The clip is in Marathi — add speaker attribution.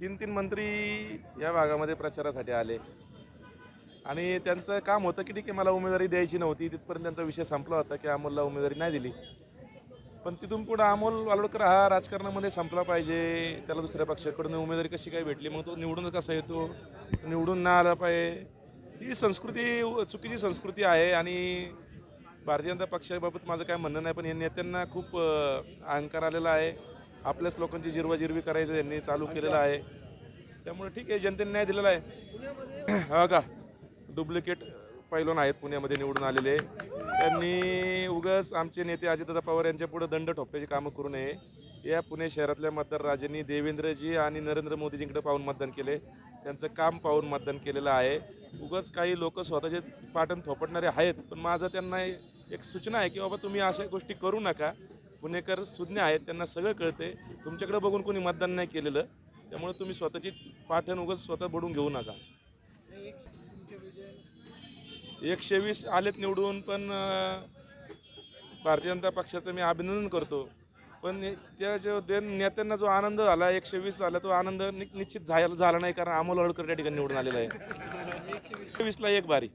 Speaker 1: तीन तीन मंत्री या भागामध्ये प्रचारासाठी आले. आणि त्यांचं काम होतं की ठीक आहे मला उमेदवारी द्यायची नव्हती. तिथपर्यंत त्यांचा विषय संपला होता की अमोलला उमेदवारी नाही दिली. पण तिथून पुढं अमोल वालोडकर हा राजकारणामध्ये संपला पाहिजे. त्याला दुसऱ्या पक्षाकडून उमेदवारी कशी काय भेटली? मग तो निवडून कसा येतो? निवडून ना आला पाहिजे. ही संस्कृती चुकीची संस्कृती आहे. आणि भारतीय जनता पक्षाबाबत माझं काय म्हणणं नाही पण या नेत्यांना खूप अहंकार आलेला आहे. आपल्याच लोकांची जिरवाजिरवी करायचं यांनी चालू केलेलं आहे. त्यामुळे ठीक आहे जनतेने न्याय दिलेला आहे. हा का? डुप्लिकेट पैलवान आहेत पुण्यामध्ये निवडून आलेले. त्यांनी उगाच आमचे नेते अजितदादा पवार यांच्या पुढे दंड ठोकण्याची कामं करू नये. या पुणे शहरातल्या मतदार राजांनी देवेंद्रजी आणि नरेंद्र मोदीजींकडे पाहून मतदान केले. त्यांचं काम पाहून मतदान केलेलं आहे. उगाच काही लोक स्वतःचे पाटण थोपटणारे आहेत पण माझं त्यांना एक सूचना आहे की बाबा तुम्ही अशा गोष्टी करू नका. पुणेकर सुज्ञ आहेत त्यांना सगळं कळते तुमच्याकडे बघून कोणी मतदान नाही केलेलं. त्यामुळे तुम्ही स्वतःची पाठण उगाच स्वतः बुडून घेऊ नका. एकशे वीस आलेत निवडून पण भारतीय जनता पक्षाचं मी अभिनंदन करतो. पण त्या जो दे नेत्यांना जो आनंद झाला एकशे वीस झाला तो आनंद नि- निश्चित झाला झाला नाही. कारण अमोल हळकर त्या ठिकाणी निवडून आलेला आहे. वीसला एक बारी.